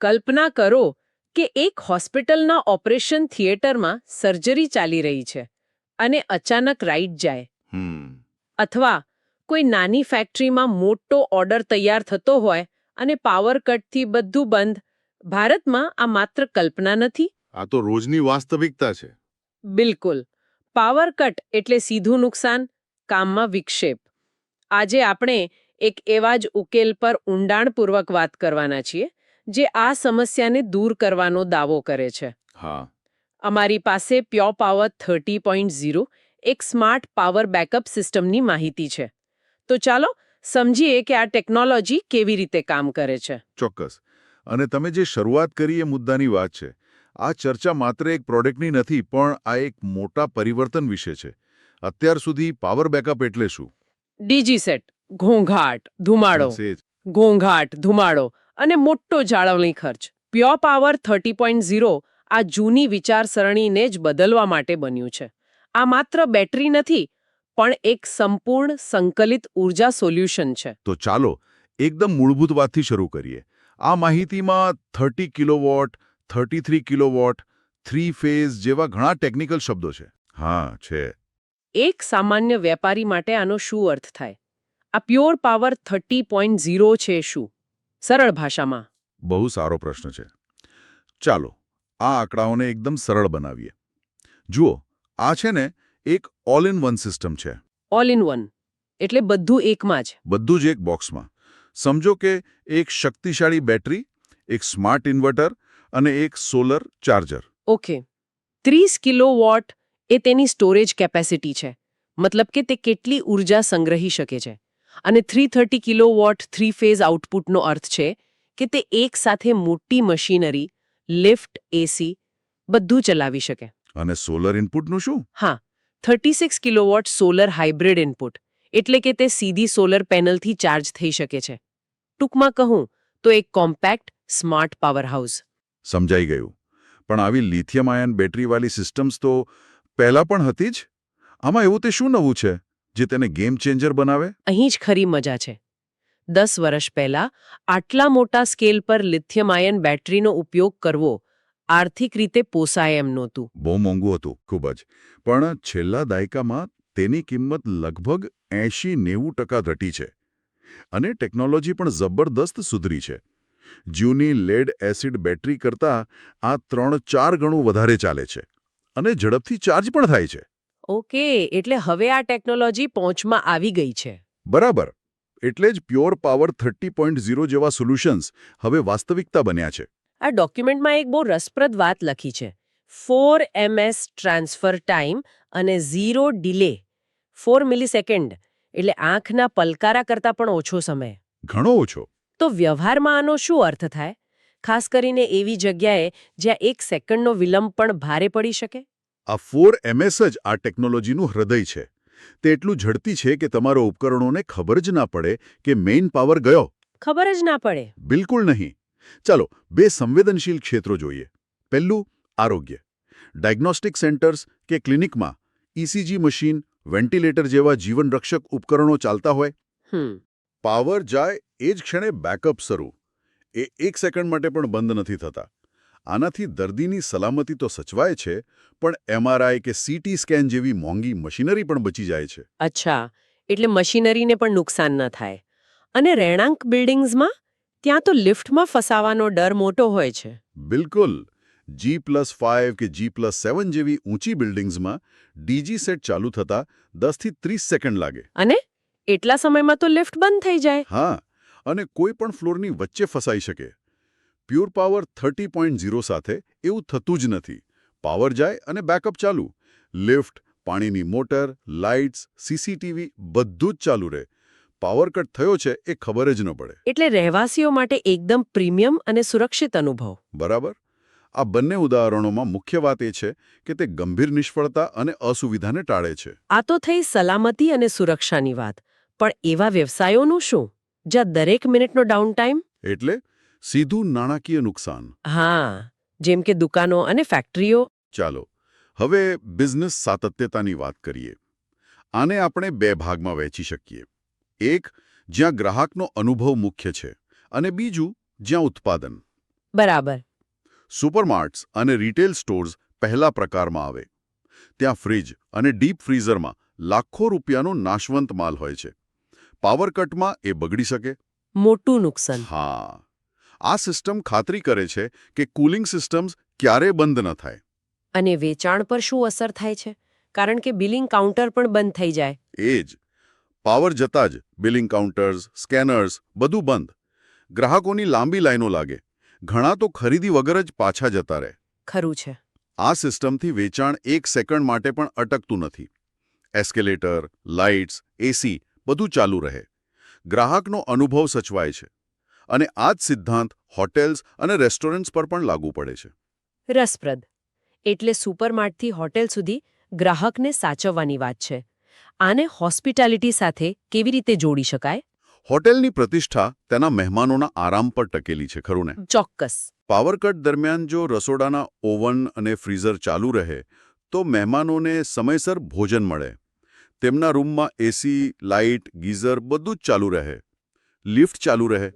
કલ્પના કરો કે એક હોસ્પિટલના ઓપરેશન થિયેટરમાં સર્જરી ચાલી રહી છે અને અચાનક રાઈટ જાય. અથવા કોઈ નાની ફેક્ટરીમાં મોટો ઓર્ડર તૈયાર થતો હોય અને પાવર કટથી બધું બંધ ભારતમાં આ માત્ર કલ્પના નથી? આ તો રોજની વાસ્તવિકતા છે. બિલકુલ. પાવર કટ એટલે સીધું નુકસાન કામમાં વિક્ષેપ. આજે આપણે એક એવા જ ઉકેલ પર ઊંડાણપૂર્વક વાત કરવાના છીએ. જે આ સમસ્યાને દૂર કરવાનો દાવો કરે છે. હા. અમારી પાસે pure power thirty point zero એક સ્માર્ટ પાવર બેકઅપ સિસ્ટમની માહિતી છે. તો ચાલો સમજીએ કે આ ટેકનોલોજી કેવી રીતે કામ કરે છે. ચોક્કસ. અને તમે જે શરૂઆત કરી એ મુદ્દાની વાત છે આ ચર્ચા માત્ર એક પ્રોડક્ટની નથી પણ આ એક મોટા પરિવર્તન વિશે છે. અત્યાર સુધી પાવર બેકઅપ એટલે શું? ડીજી સેટ ઘોંઘાટ ધુમાડો. ઘોંઘાટ ધુમાડો. અને મોટો જાળવણી ખર્ચ. Pure power thirty point zero આ જૂની વિચારસરણીને જ બદલવા માટે બન્યું છે. આ માત્ર બેટરી નથી પણ એક સંપૂર્ણ સંકલિત ઊર્જા સોલ્યુશન છે. તો ચાલો એકદમ મૂળભૂત વાતથી શરૂ કરીએ. આ માહિતીમાં thirty kilowatt thirty three kilowatt three phase જેવા ઘણા ટેકનિકલ શબ્દો છે. હા છે. એક સામાન્ય વેપારી માટે આનો શું અર્થ થાય? આ pure power thirty point zero છે શું? સરળ ભાષામાં. બહુ સારો પ્રશ્ન છે. ચાલો આ આંકડાઓને એકદમ સરળ બનાવીએ. જુઓ આ છે ને એક ઓલ ઇન વન સિસ્ટમ છે. ઓલ ઇન વન એટલે બધું એકમાં જ. બધું જ એક બોક્સમાં. સમજો કે એક શક્તિશાળી બેટરી એક સ્માર્ટ ઇન્વર્ટર અને એક સોલર ચાર્જર. ઓકે. ત્રીસ કિલો વોટ એ તેની સ્ટોરેજ કેપેસિટી છે. મતલબ કે તે કેટલી ઊર્જા સંગ્રહી શકે છે. અને three thirty kilowatt three phase આઉટપુટનો અર્થ છે કે તે એક સાથે મોટી મશીનરી લિફ્ટ એસી બધું ચલાવી શકે. અને સોલર ઇનપુટનું શું? હા thirty six kilowatt solar hybrid input એટલે કે તે સીધી સોલર પેનલથી ચાર્જ થઈ શકે છે. ટૂંકમાં કહું તો એક કોમ્પેક્ટ સ્માર્ટ પાવર હાઉસ સમજાઈ ગયું. પણ આવી લિથિયમ આયન બેટરીવાળી સિસ્ટમ્સ તો પહેલા પણ હતી જ? આમાં એવું તે શું નવું છે? જે તેને ગેમ ચેન્જર બનાવે? અહીં જ ખરી મજા છે. દસ વર્ષ પહેલા આટલા મોટા સ્કેલ પર લિથિયમ આયન બેટરીનો ઉપયોગ કરવો આર્થિક રીતે પોસાય એમ નહોતું. બહુ મોંઘું હતું ખૂબ જ. પણ છેલ્લા દાયકામાં તેની કિંમત લગભગ એંશી નેવું ટકા ઘટી છે. અને ટેકનોલોજી પણ જબરદસ્ત સુધરી છે. જૂની લેડ એસિડ બેટરી કરતાં આ ત્રણ ચાર ગણું વધારે ચાલે છે. અને ઝડપથી ચાર્જ પણ થાય છે. ઓકે એટલે હવે આ ટેકનોલોજી પહોંચમાં આવી ગઈ છે. બરાબર. એટલે જ pure power thirty point zero જેવા સોલ્યુશન્સ હવે વાસ્તવિકતા બન્યા છે. આ ડોક્યુમેન્ટમાં એક બહુ રસપ્રદ વાત લખી છે. ફોર એમએસ ટ્રાન્સફર ટાઈમ અને ઝીરો ડિલે. ફોર મિલીસેકન્ડ એટલે આંખના પલકારા કરતાં પણ ઓછો સમય. ઘણો ઓછો. તો વ્યવહારમાં આનો શું અર્થ થાય? ખાસ કરીને એવી જગ્યાએ જ્યાં એક સેકન્ડનો વિલંબ પણ ભારે પડી શકે? આ ફોર એમએસ જ આ ટેકનોલોજીનું હૃદય છે. તે એટલું ઝડપી છે કે તમારા ઉપકરણોને ખબર જ ના પડે કે મેઇન પાવર ગયો. ખબર જ ના પડે. બિલકુલ નહીં. ચાલો બે સંવેદનશીલ ક્ષેત્રો જોઈએ. પહેલું આરોગ્ય. ડાયગ્નોસ્ટિક સેન્ટર્સ કે ક્લિનિકમાં ઇસીજી મશીન વેન્ટિલેટર જેવા જીવનરક્ષક ઉપકરણો ચાલતા હોય. પાવર જાય એ જ ક્ષણે બેકઅપ શરૂ. એ એક સેકન્ડ માટે પણ બંધ નથી થતા. આનાથી દર્દીની સલામતી તો સચવાય છે પણ એમઆરઆઈ કે સીટી સ્કેન જેવી મોંઘી મશીનરી પણ બચી જાય છે. અચ્છા એટલે મશીનરીને પણ નુકસાન ન થાય. અને રહેણાંક બિલ્ડિંગ્સમાં ત્યાં તો લિફ્ટમાં ફસાવાનો ડર મોટો હોય છે. બિલકુલ. જી પ્લસ ફાઇવ કે જી પ્લસ સેવન જેવી ઊંચી બિલ્ડિંગ્સમાં ડીજી સેટ ચાલુ થતા દસથી ત્રીસ સેકન્ડ લાગે. અને એટલા સમયમાં તો લિફ્ટ બંધ થઈ જાય. હા અને કોઈ પણ ફ્લોરની વચ્ચે ફસાઈ શકે. Pure power thirty point zero સાથે એવું થતું જ નથી. પાવર જાય અને બેકઅપ ચાલુ. લિફ્ટ પાણીની મોટર લાઇટ્સ સીસીટીવી બધું જ ચાલુ રહે. પાવર કટ થયો છે એ ખબર જ ન પડે. એટલે રહેવાસીઓ માટે એકદમ પ્રીમિયમ અને સુરક્ષિત અનુભવ. બરાબર? આ બંને ઉદાહરણોમાં મુખ્ય વાત એ છે કે તે ગંભીર નિષ્ફળતા અને અસુવિધાને ટાળે છે. આ તો થઈ સલામતી અને સુરક્ષાની વાત. પણ એવા વ્યવસાયોનું શું? જ્યાં દરેક મિનિટનો ડાઉન ટાઈમ એટલે સીધું નાણાકીય નુકસાન. હા જેમ કે દુકાનો અને ફેક્ટરીઓ ચાલો હવે બિઝનેસ સાતત્યતાની વાત કરીએ. આને આપણે બે ભાગમાં વહેંચી શકીએ. એક જ્યાં ગ્રાહકનો અનુભવ મુખ્ય છે અને બીજું જ્યાં ઉત્પાદન. બરાબર. સુપરમાર્ટ્સ અને રિટેલ સ્ટોર્સ પહેલા પ્રકારમાં આવે. ત્યાં ફ્રીજ અને ડીપ ફ્રીઝરમાં લાખો રૂપિયાનો નાશવંત માલ હોય છે. પાવર કટમાં એ બગડી શકે. મોટું નુકસાન. હા. આ સિસ્ટમ ખાતરી કરે છે કે કુલિંગ સિસ્ટમ્સ ક્યારે બંધ ન થાય. અને વેચાણ પર શું અસર થાય છે? કારણ કે બિલિંગ કાઉન્ટર પણ બંધ થઈ જાય. એ જ. પાવર જતાં જ બિલિંગ કાઉન્ટર્સ સ્કેનર્સ બધું બંધ. ગ્રાહકોની લાંબી લાઈનો લાગે. ઘણા તો ખરીદી વગર જ પાછા જતા રહે. ખરું છે. આ સિસ્ટમથી વેચાણ એક સેકન્ડ માટે પણ અટકતું નથી. એસ્કેલેટર લાઇટ્સ એસી બધું ચાલુ રહે. ગ્રાહકનો અનુભવ સચવાય છે. અને આ જ સિદ્ધાંત હોટેલ્સ અને રેસ્ટોરન્ટ્સ પર પણ લાગુ પડે છે. રસપ્રદ. એટલે સુપરમાર્ટથી હોટેલ સુધી ગ્રાહકને સાચવવાની વાત છે. આને હોસ્પિટાલિટી સાથે કેવી રીતે જોડી શકાય? હોટેલની પ્રતિષ્ઠા તેના મહેમાનોના આરામ પર ટકેલી છે ખરું ને? ચોક્કસ. પાવર કટ દરમિયાન જો રસોડાના ઓવન અને ફ્રીઝર ચાલુ રહે તો મહેમાનોને સમયસર ભોજન મળે. તેમના રૂમમાં એસી લાઇટ ગીઝર બધું જ ચાલુ રહે. લિફ્ટ ચાલુ રહે.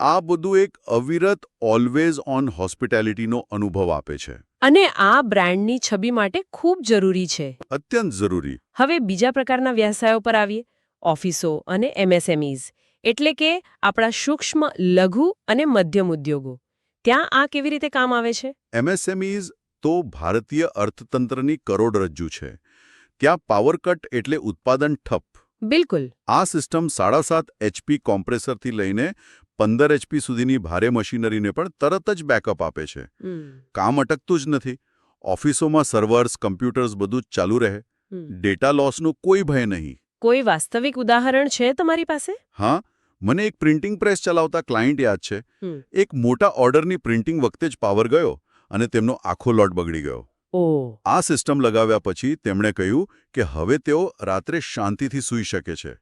આ બધું એક અવિરત ઓલવેઝ ઓન હોસ્પિટાલિટીનો અનુભવ આપે છે. અને આ બ્રાન્ડની છબી માટે ખૂબ જરૂરી છે. અત્યંત જરૂરી. હવે બીજા પ્રકારના વ્યવસાયો પર આવીએ. ઓફિસો અને એમએસએમઈઝ. એટલે કે આપણા સૂક્ષ્મ લઘુ અને મધ્યમ ઉદ્યોગો. ત્યાં આ કેવી રીતે કામ આવે છે? એમએસએમઈઝ તો ભારતીય અર્થતંત્રની કરોડરજ્જુ છે. ત્યાં પાવર કટ એટલે ઉત્પાદન ઠપ. બિલકુલ. આ સિસ્ટમ સાડા સાત એચપી કોમ્પ્રેસરથી લઈને પંદર એચપી સુધીની ભારે મશીનરીને પણ તરત જ બેકઅપ આપે છે. કામ અટકતું જ નથી. ઓફિસોમાં સર્વર્સ કમ્પ્યુટર્સ બધું ચાલુ રહે. ડેટા લોસનો કોઈ ભય નહીં. કોઈ વાસ્તવિક ઉદાહરણ છે તમારી પાસે? હા મને એક પ્રિન્ટિંગ પ્રેસ ચલાવતા ક્લાયન્ટ યાદ છે. એક મોટા ઓર્ડરની પ્રિન્ટિંગ વખતે જ પાવર ગયો અને તેમનો આખો લોટ બગડી ગયો. આ સિસ્ટમ લગાવ્યા પછી તેમણે કહ્યું કે હવે તેઓ રાત્રે શાંતિથી સૂઈ શકે છે.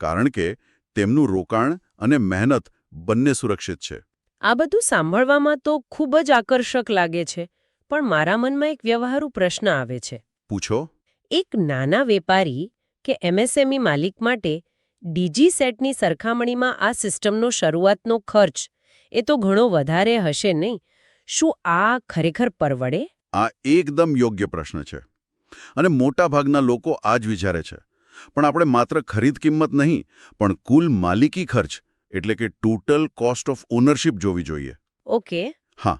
કારણ કે તેમનું રોકાણ અને મહેનત બંને સુરક્ષિત છે. આ બધું સાંભળવામાં તો ખૂબ જ આકર્ષક લાગે છે પણ મારા મનમાં એક વ્યવહારુ પ્રશ્ન આવે છે. પૂછો. એક નાના વેપારી કે એમએસએમઈ માલિક માટે ડીજી સેટની સરખામણીમાં આ સિસ્ટમનો શરૂઆતનો ખર્ચ એ તો ઘણો વધારે હશે નહીં. શું આ ખરેખર પરવડે? આ એકદમ યોગ્ય પ્રશ્ન છે. અને મોટાભાગના લોકો આ જ વિચારે છે. પણ આપણે માત્ર ખરીદ કિંમત નહીં પણ કુલ માલિકી ખર્ચ એટલે કે ટોટલ કોસ્ટ ઓફ ઓનરશિપ જોવી જોઈએ. ઓકે. હા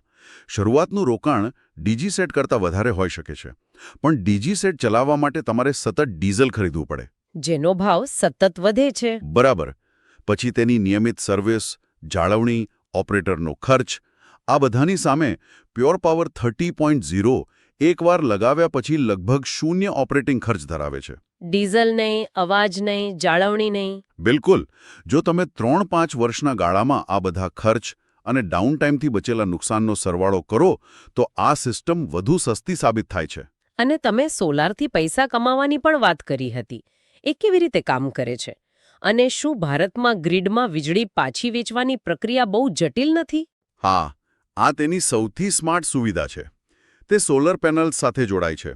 શરૂઆતનું રોકાણ ડીજી સેટ કરતાં વધારે હોઈ શકે છે. પણ ડીજી સેટ ચલાવવા માટે તમારે સતત ડીઝલ ખરીદવું પડે. જેનો ભાવ સતત વધે છે. બરાબર. પછી તેની નિયમિત સર્વિસ જાળવણી ઓપરેટરનો ખર્ચ આ બધાની સામે pure power thirty point zero એકવાર લગાવ્યા પછી લગભગ શૂન્ય ઓપરેટિંગ ખર્ચ ધરાવે છે. ડીઝલ નહીં અવાજ નહીં જાળવણી નહીં. બિલકુલ. જો તમે ત્રણ પાંચ વર્ષના ગાળામાં આ બધા ખર્ચ અને ડાઉન ટાઈમથી બચેલા નુકસાનનો સરવાળો કરો તો આ સિસ્ટમ વધુ સસ્તી સાબિત થાય છે. અને તમે સોલારથી પૈસા કમાવાની પણ વાત કરી હતી. એ કેવી રીતે કામ કરે છે? અને શું ભારતમાં ગ્રીડમાં વીજળી પાછી વેચવાની પ્રક્રિયા બહુ જટિલ નથી? હા આ તેની સૌથી સ્માર્ટ સુવિધા છે. તે સોલર પેનલ્સ સાથે જોડાય છે.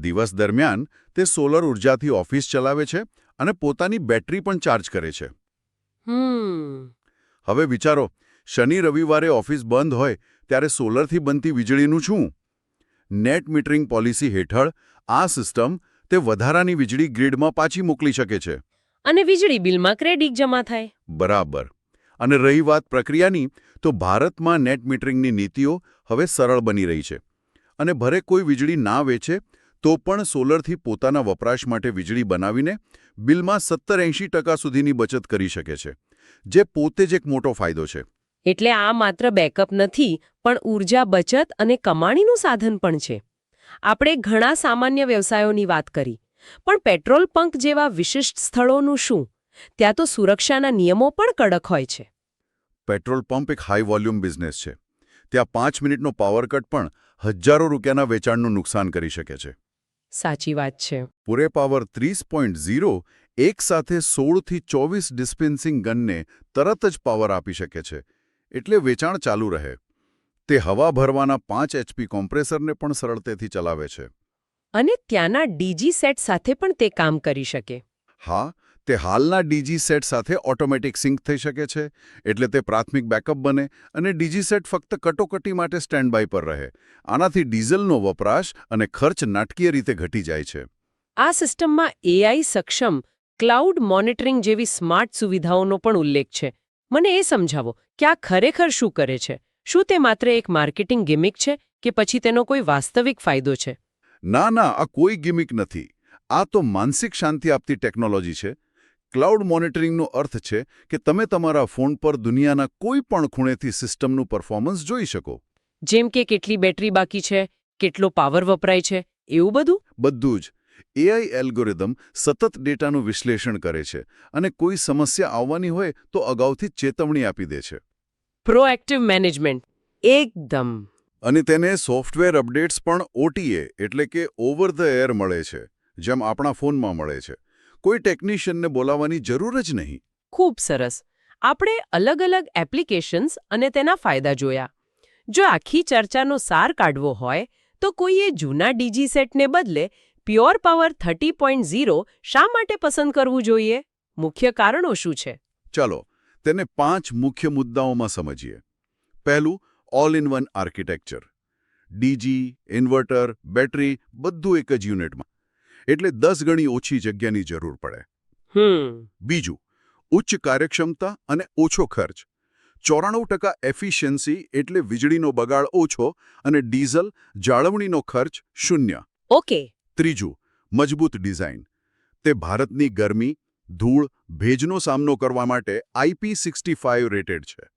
દિવસ દરમિયાન તે સોલર ઉર્જાથી ઓફિસ ચલાવે છે અને પોતાની બેટરી પણ ચાર્જ કરે છે. હમ. હવે વિચારો શનિ રવિવારે ઓફિસ બંધ હોય ત્યારે સોલરથી બનતી વીજળીનું શું? નેટ મીટરિંગ પોલિસી હેઠળ આ સિસ્ટમ તે વધારાની વીજળી ગ્રીડમાં પાછી મોકલી શકે છે. અને વીજળી બિલમાં ક્રેડિટ જમા થાય. બરાબર. અને રહી વાત પ્રક્રિયાની તો ભારતમાં નેટ મીટરિંગની નીતિઓ હવે સરળ બની રહી છે. અને ભરે કોઈ વીજળી ના વેચે તો પણ સોલરથી પોતાના વપરાશ માટે વીજળી બનાવીને બિલમાં સત્તર એંશી ટકા સુધીની બચત કરી શકે છે જે પોતે જ એક મોટો ફાયદો છે. એટલે આ માત્ર બેકઅપ નથી પણ ઊર્જા બચત અને કમાણીનું સાધન પણ છે. આપણે ઘણા સામાન્ય વ્યવસાયોની વાત કરી પણ પેટ્રોલ પંપ જેવા વિશિષ્ટ સ્થળોનું શું? ત્યાં તો સુરક્ષાના નિયમો પણ કડક હોય છે. પેટ્રોલ પંપ એક હાઈ વોલ્યુમ બિઝનેસ છે. ત્યાં પાંચ મિનિટનો પાવર કટ પણ હજારો રૂપિયાના વેચાણનું નુકસાન કરી શકે છે. સાચી વાત છે. પૂરે પાવર ત્રીસ પોઈન્ટ ઝીરો એક સાથે સોળથી ચોવીસ ડિસ્પેન્સિંગ ગનને તરત જ પાવર આપી શકે છે એટલે વેચાણ ચાલુ રહે. તે હવા ભરવાના પાંચ એચપી કોમ્પ્રેસરને પણ સરળતેથી ચલાવે છે. અને ત્યાંના ડીજી સેટ સાથે પણ તે કામ કરી શકે. હા તે હાલના ડીજી સેટ સાથે ઓટોમેટિક સિંક થઈ શકે છે એટલે તે પ્રાથમિક બેકઅપ બને અને ડીજી સેટ ફક્ત કટોકટી માટે સ્ટેન્ડ બાય પર રહે. આનાથી ડીઝલનો વપરાશ અને ખર્ચ નાટકીય રીતે ઘટી જાય છે. આ સિસ્ટમમાં એઆઈ સક્ષમ ક્લાઉડ મોનિટરિંગ જેવી સ્માર્ટ સુવિધાઓનો પણ ઉલ્લેખ છે. મને એ સમજાવો કે આ ખરેખર શું કરે છે? શું તે માત્ર એક માર્કેટિંગ ગિમિક છે કે પછી તેનો કોઈ વાસ્તવિક ફાયદો છે? ના ના આ કોઈ ગિમિક નથી. આ તો માનસિક શાંતિ આપતી ટેકનોલોજી છે. ક્લાઉડ મોનિટરિંગનો અર્થ છે કે તમે તમારા ફોન પર દુનિયાના કોઈ પણ ખૂણેથી સિસ્ટમનું પરફોર્મન્સ જોઈ શકો. જેમ કે કેટલી બેટરી બાકી છે કેટલો પાવર વપરાય છે એવું બધું? બધું જ. એઆઈ એલ્ગોરિધમ સતત ડેટાનું વિશ્લેષણ કરે છે અને કોઈ સમસ્યા આવવાની હોય તો અગાઉથી ચેતવણી આપી દે છે. Proactive management. એકદમ. અને તેને સોફ્ટવેર અપડેટ્સ પણ ઓટીએ એટલે કે ઓવર ધ એર મળે છે જેમ આપણા ફોનમાં મળે છે. કોઈ ટેકનિશિયનને બોલાવવાની જરૂર જ નહીં. ખૂબ સરસ. આપણે અલગ અલગ એપ્લિકેશન્સ અને તેના ફાયદા જોયા. જો આખી ચર્ચાનો સાર કાઢવો હોય તો કોઈએ જૂના ડીજી સેટને બદલે pure power thirty point zero શા માટે પસંદ કરવું જોઈએ? મુખ્ય કારણો શું છે? ચાલો તેને પાંચ મુખ્ય મુદ્દાઓમાં સમજીએ. પહેલું all in one architecture DG inverter battery બધું એક જ યુનિટમાં એટલે દસ ગણી ઓછી જગ્યાની જરૂર પડે. બીજું ઉચ્ચ કાર્યક્ષમતા અને ઓછો ખર્ચ. ચોરાણું ટકા એફિશિયન્સી એટલે વીજળીનો બગાડ ઓછો અને ડીઝલ જાળવણીનો ખર્ચ શૂન્ય. ઓકે. ત્રીજું મજબૂત ડિઝાઇન. તે ભારતની ગરમી ધૂળ ભેજનો સામનો કરવા માટે આઈપી સિક્સટી ફાઇવ રેટેડ છે.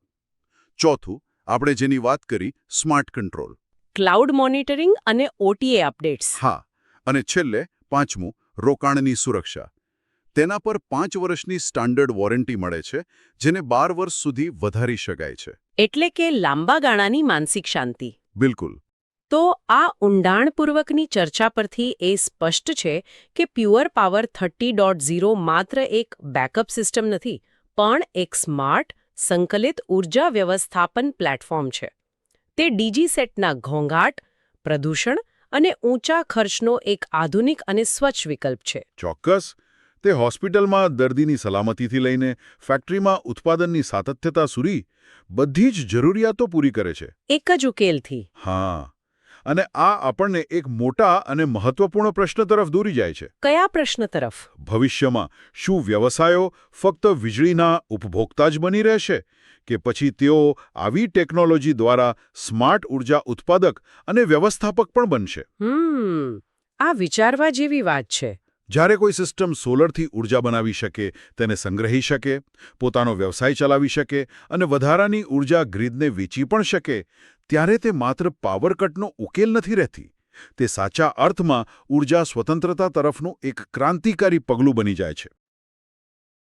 ચોથું આપણે જેની વાત કરી સ્માર્ટ કંટ્રોલ. ક્લાઉડ મોનિટરિંગ અને ઓટીએ અપડેટ્સ. હા અને છેલ્લે પાંચમું રોકાણની સુરક્ષા. તેના પર પાંચ વર્ષની સ્ટાન્ડર્ડ વોરંટી મળે છે જેને બાર વર્ષ સુધી વધારી શકાય છે. એટલે કે લાંબા ગાળાની માનસિક શાંતિ. બિલકુલ. તો આ ઊંડાણપૂર્વકની ચર્ચા પરથી એ સ્પષ્ટ છે કે pure power thirty dot zero માત્ર એક બેકઅપ સિસ્ટમ નથી પણ એક સ્માર્ટ સંકલિત ઊર્જા વ્યવસ્થાપન પ્લેટફોર્મ છે. તે ડીજી સેટના ઘોંઘાટ પ્રદૂષણ અને ઊંચા ખર્ચનો એક આધુનિક અને સ્વચ્છ વિકલ્પ છે. ચોક્કસ. તે હોસ્પિટલમાં દર્દીની સલામતીથી લઈને ફેક્ટરીમાં ઉત્પાદનની સાતત્યતા સુધી બધી જ જરૂરિયાતો પૂરી કરે છે. એક જ ઉકેલથી. હા. અને આ આપણને એક મોટા અને મહત્વપૂર્ણ પ્રશ્ન તરફ દોરી જાય છે. કયા પ્રશ્ન તરફ? ભવિષ્યમાં શું વ્યવસાયો ફક્ત વીજળીના ઉપભોક્તા જ બની રહેશે? કે પછી તેઓ આવી ટેકનોલોજી દ્વારા સ્માર્ટ ઊર્જા ઉત્પાદક અને વ્યવસ્થાપક પણ બનશે. આ વિચારવા જેવી વાત છે. જ્યારે કોઈ સિસ્ટમ સોલરથી ઊર્જા બનાવી શકે તેને સંગ્રહી શકે પોતાનો વ્યવસાય ચલાવી શકે અને વધારાની ઊર્જા ગ્રીડને વેચી પણ શકે ત્યારે તે માત્ર પાવર કટનો ઉકેલ નથી રહેતી. તે સાચા અર્થમાં ઊર્જા સ્વતંત્રતા તરફનું એક ક્રાંતિકારી પગલું બની જાય છે.